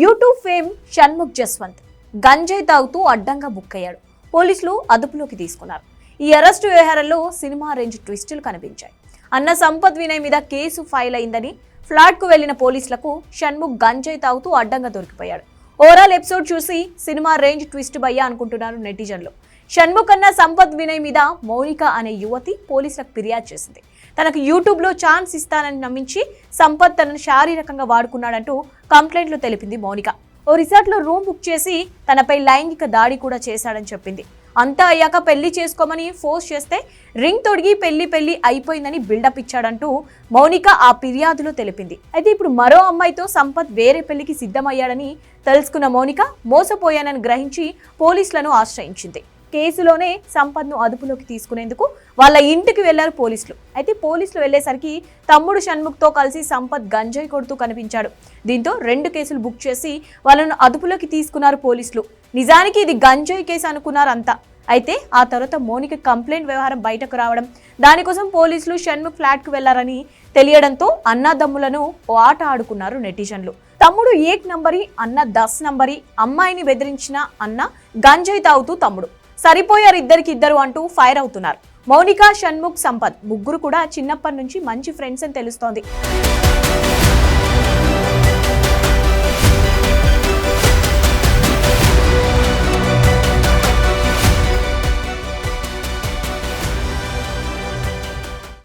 YouTube fame Shanmukh Jaswanth. గంజాయి తాగుతూ అడ్డంగా బుక్ అయ్యాడు. పోలీసులు అదుపులోకి తీసుకున్నారు. ఈ అరెస్టు వ్యవహారంలో సినిమా రేంజ్ ట్విస్టులు కనిపించాయి. అన్న సంపత్ వినయ్ మీద కేసు ఫైల్ అయిందని ఫ్లాట్కు వెళ్ళిన పోలీసులకు షణ్ముఖ్ గంజాయి తాగుతూ అడ్డంగా దొరికిపోయాడు. ఓవరాల్ ఎపిసోడ్ చూసి సినిమా రేంజ్ ట్విస్ట్ భయ్యా అనుకుంటున్నారు నెటిజన్లు. షణ్ముఖ్ అన్న సంపత్ వినయ్ మీద మౌనిక అనే యువతి పోలీసులకు ఫిర్యాదు చేసింది. తనకు యూట్యూబ్లో ఛాన్స్ ఇస్తానని నమ్మించి సంపత్ తనను శారీరకంగా వాడుకున్నాడంటూ కంప్లైంట్లు తెలిపింది మౌనిక. ఓ రిసార్ట్లో రూమ్ బుక్ చేసి తనపై లైంగిక దాడి కూడా చేశాడని చెప్పింది. అంతా అయ్యాక పెళ్ళి చేసుకోమని ఫోర్స్ చేస్తే రింగ్ తొడిగి పెళ్ళి పెళ్ళి అయిపోయిందని బిల్డప్ ఇచ్చాడంటూ మౌనిక ఆ ఫిర్యాదులో తెలిపింది. అయితే ఇప్పుడు మరో అమ్మాయితో సంపత్ వేరే పెళ్ళికి సిద్ధమయ్యాడని తెలుసుకున్న మౌనిక మోసపోయానని గ్రహించి పోలీసులను ఆశ్రయించింది. కేసులోనే సంపత్ను అదుపులోకి తీసుకునేందుకు వాళ్ళ ఇంటికి వెళ్ళారు పోలీసులు. అయితే పోలీసులు వెళ్ళేసరికి తమ్ముడు షణ్ముఖ్తో కలిసి సంపత్ గంజాయి కొడుతూ కనిపించాడు. దీంతో రెండు కేసులు బుక్ చేసి వాళ్ళను అదుపులోకి తీసుకున్నారు పోలీసులు. నిజానికి ఇది గంజాయి కేసు అనుకున్నారు అంతా అయితే ఆ తర్వాత మోనిక కంప్లైంట్ వ్యవహారం బయటకు రావడం దానికోసం పోలీసులు షణ్ముఖ్ ఫ్లాట్కు వెళ్ళారని తెలియడంతో అన్నదమ్ములను ఓ ఆట ఆడుకున్నారు నెటిజన్లు. తమ్ముడు ఏక్ నంబరి అన్న దస్ నంబరి అమ్మాయిని బెదిరించిన అన్న గంజాయి తాగుతూ తమ్ముడు. సరిపోయారు ఇద్దరికిద్దరు అంటూ ఫైర్ అవుతున్నారు. మౌనిక షణ్ముఖ్ సంపత్ ముగ్గురు కూడా చిన్నప్పటి నుంచి మంచి ఫ్రెండ్స్ అని తెలుస్తోంది.